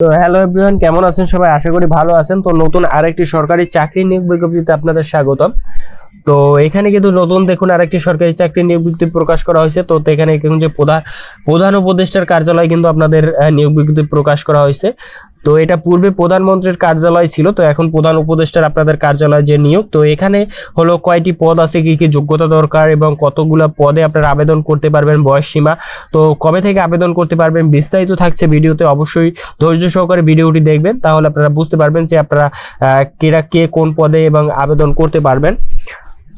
তো hello everyone কেমন আছেন সবাই? আশা করি ভালো আছেন। তো নতুন আরেকটি সরকারি চাকরি নিয়োগ বিজ্ঞপ্তিতে আপনাদের স্বাগতম। তো এখানে কিন্তু নতুন দেখুন আরেকটি সরকারি চাকরি নিয়োগ বিজ্ঞপ্তি প্রকাশ করা হয়েছে। তো এখানে যে প্রধান প্রধান উপদেষ্টার কার্যালয় কিন্তু আপনাদের নিয়োগ বিজ্ঞপ্তি প্রকাশ করা হয়েছে। তো এটা পূর্বে প্রধানমন্ত্রীর কার্যালয় ছিল, তো এখন প্রধান উপদেষ্টার আপনাদের কার্যালয় যে নিয়োগ, তো এখানে হলো কয়টি পদ আছে, কি কি যোগ্যতা দরকার এবং কতগুলো পদে আপনারা আবেদন করতে পারবেন বয়স সীমা তো কবে থেকে আবেদন করতে পারবেন বিস্তারিত থাকছে ভিডিওতে, অবশ্যই ধৈর্য সহকারে ভিডিওটি দেখবেন, তাহলে আপনারা বুঝতে পারবেন যে আপনারা কেরা কে কোন পদে এবং আবেদন করতে পারবেন।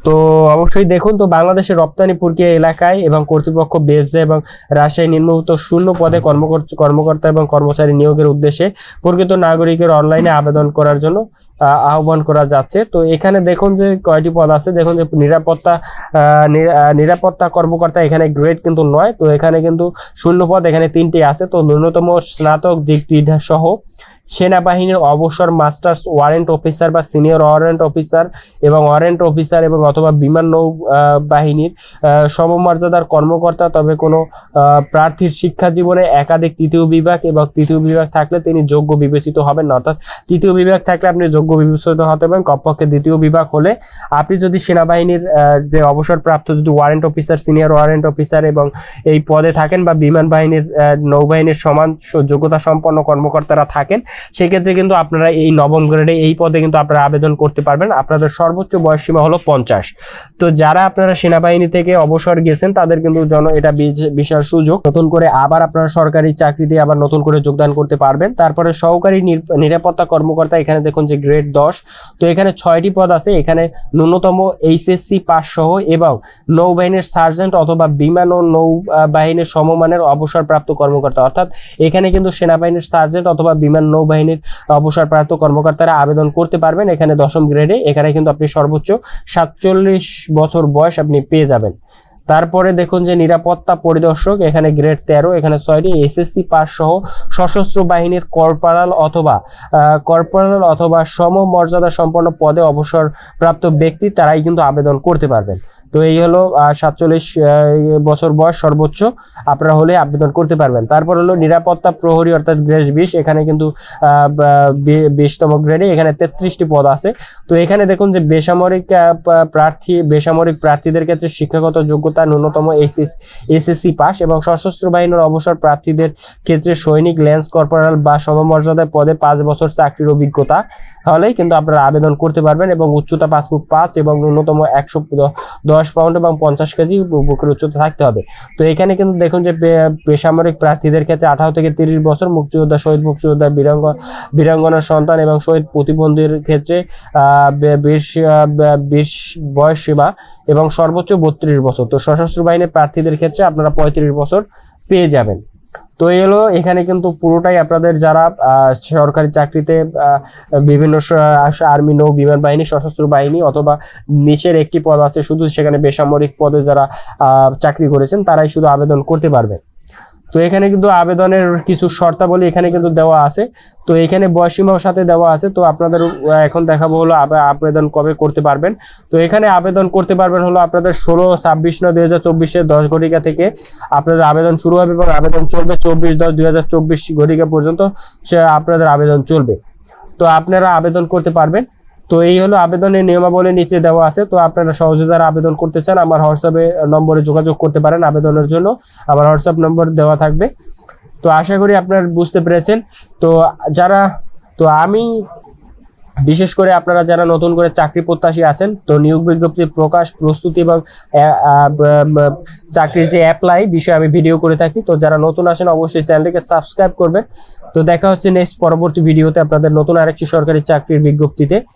তো অবশ্যই দেখুন তো বাংলাদেশের রপ্তানি প্রক্রিয়া এলাকায় এবং কর্তৃপক্ষ বেবজা এবং রাজশাহী নিম্নভূত শূন্য পদে কর্মকর্তা এবং কর্মচারী নিয়োগের উদ্দেশ্যে প্রকৃত নাগরিকের অনলাইনে আবেদন করার জন্য আহ, আহ্বান করা যাচ্ছে। তো এখানে দেখুন যে কয়টি পদ আছে। দেখুন যে নিরাপত্তা নিরাপত্তা কর্মকর্তা এখানে গ্রেড কিন্তু নয়। তো এখানে কিন্তু শূন্য পদ এখানে তিনটি আছে। তো ন্যূনতম স্নাতক ডিগ্রি সহ সেনাবাহিনীর অবসর মাস্টার্স ওয়ারেন্ট অফিসার বা সিনিয়র ওয়ারেন্ট অফিসার এবং ওয়ারেন্ট অফিসার এবং অথবা বিমান নৌ বাহিনীর সমমর্যাদার কর্মকর্তা তবে কোনো প্রার্থীর শিক্ষা জীবনে একাধিক তৃতীয় বিভাগ এবং তৃতীয় বিভাগ থাকলে তিনি যোগ্য বিবেচিত হবেন অর্থাৎ তৃতীয় বিভাগ থাকলে আপনি যোগ্য বিবেচিত হতে পারেন, কমপক্ষে দ্বিতীয় বিভাগ হলে আপনি যদি সেনাবাহিনীর যে অবসরপ্রাপ্ত যদি warrant officer, senior warrant officer এবং এই পদে থাকেন বা বিমান বাহিনীর নৌবাহিনীর সমান যোগ্যতা সম্পন্ন কর্মকর্তারা থাকেন সেক্ষেত্রে কিন্তু আপনারা এই নবম গ্রেডে এই পদে কিন্তু আপনারা আবেদন করতে পারবেন। আপনাদের সর্বোচ্চ বয়স সীমা হলো পঞ্চাশ। তো যারা আপনারা সেনাবাহিনী থেকে অবসর গেছেন তাদের কিন্তু জন এটা বিশাল সুযোগ। নতুন করে আবার আপনারা সরকারি চাকরিতে আবার নতুন করে যোগদান করতে পারবেন। তারপরে সহকারী নিরাপত্তা কর্মকর্তা এখানে দেখুন যে গ্রেড দশ। তো এখানে ছয়টি পদ আছে। এখানে ন্যূনতম এইচএসসি পাস সহ এবং নৌবাহিনীর সার্জেন্ট অথবা বিমান ও নৌ আহ, বাহিনীর সমমানের অবসরপ্রাপ্ত কর্মকর্তা। অর্থাৎ এখানে কিন্তু সেনাবাহিনীর সার্জেন্ট অথবা বিমান নৌবাহিনীর অবসরপ্রাপ্ত কর্মকর্তারা আবেদন করতে পারবেন। এখানে দশম গ্রেডে এখানে কিন্তু আপনি সর্বোচ্চ সাতচল্লিশ বছর বয়স আপনি পেয়ে যাবেন। তারপরে দেখুন যে নিরাপত্তা পরিদর্শক, এখানে গ্রেড তেরো, এখানে ছয়টি এসএসসি পাস সহ সশস্ত্র বাহিনীর কর্পোরাল অথবা কর্পোরাল অথবা সমমর্যাদা সম্পন্ন পদে অবসরপ্রাপ্ত ব্যক্তি তারাই কিন্তু আবেদন করতে পারবেন। তো এই হলো সাতচল্লিশ বছর বয়স সর্বোচ্চ আপনারা হলে আবেদন করতে পারবেন। তারপর হলো নিরাপত্তা প্রহরী অর্থাৎ গ্রেড বিশ, এখানে কিন্তু বিশতম গ্রেডে এখানে তেত্রিশটি পদ আছে। তো এখানে দেখুন যে বেসামরিক প্রার্থী, বেসামরিক প্রার্থীদের ক্ষেত্রে শিক্ষাগত যোগ্যতা ন্যূনতম এসএস, এসএসসি পাস এবং সশস্ত্র বাহিনীর অবসর প্রার্থীদের ক্ষেত্রে সৈনিক, ল্যান্স কর্পোরাল বা সমমর্যাদার পদে পাঁচ বছর চাকরির অভিজ্ঞতা হলেই কিন্তু আপনারা আবেদন করতে পারবেন এবং উচ্চতা পাঁচ ফুট পাঁচ এবং ন্যূনতম একশো দশ পাউন্ড এবং পঞ্চাশ কেজি বুকের উচ্চতা থাকতে হবে। তো এখানে কিন্তু দেখুন যে বেসামরিক প্রার্থীদের ক্ষেত্রে আঠারো থেকে তিরিশ বছর, মুক্তিযোদ্ধা, শহীদ মুক্তিযোদ্ধা, বীরাঙ্গ, বীরাঙ্গনার সন্তান এবং শহীদ প্রতিবন্ধীর ক্ষেত্রে বিশ বয়স সীমা এবং সর্বোচ্চ বত্রিশ বছর। তো সশস্ত্র বাহিনীর প্রার্থীদের ক্ষেত্রে আপনারা পঁয়ত্রিশ বছর পেয়ে যাবেন। তো এই হলো এখানে কিন্তু পুরোটাই আপনাদের যারা সরকারি চাকরিতে বিভিন্ন আর্মি, নৌ, বিমান বাহিনী, সশস্ত্র বাহিনী অথবা নিচের একটি পদ আছে, শুধু সেখানে বেসামরিক পদে যারা চাকরি করেছেন, তারাই শুধু আবেদন করতে পারবে তো এখানে কিন্তু আবেদনের কিছু শর্তাবলী এখানে কিন্তু দেওয়া আছে। তো এখানে বয়সীমাও সাথে দেওয়া আছে। তো আপনাদের এখন দেখাবো হলো আবে- আবেদন কবে করতে পারবেন। তো এখানে আবেদন করতে পারবেন হলো আপনাদের ষোলো, ছাব্বিশ নয়, দুই হাজার চব্বিশের দশ ঘটিকা থেকে। আপনাদের আবেদন শুরু হবে এবং আবেদন চলবে চব্বিশ দশ, দুই হাজার চব্বিশ ঘটিকা পর্যন্ত। সে আপনাদের আবেদন চলবে। তো আপনারা আবেদন করতে পারবেন। তো এই হলো আবেদনের নিয়মাবলী নিচে দেওয়া আছে। তো আপনারা সহজে যারা আবেদন করতে চান, আমার হোয়াটসঅ্যাপে নম্বরে যোগাযোগ করতে পারেন আবেদনের জন্য। আমার হোয়াটসঅ্যাপ নম্বর দেওয়া থাকবে। তো আশা করি আপনারা বুঝতে পেরেছেন। তো যারা, তো আমি বিশেষ করে আপনারা যারা নতুন করে চাকরি প্রত্যাশী আছেন, তো নিয়োগ বিজ্ঞপ্তি প্রকাশ, প্রস্তুতি এবং চাকরির যে অ্যাপ্লাই বিষয়ে আমি ভিডিও করে থাকি। তো যারা নতুন আসেন অবশ্যই চ্যানেলটিকে সাবস্ক্রাইব করবেন। তো দেখা হচ্ছে নেক্সট পরবর্তী ভিডিওতে আপনাদের নতুন আরেকটি সরকারি চাকরির বিজ্ঞপ্তিতে।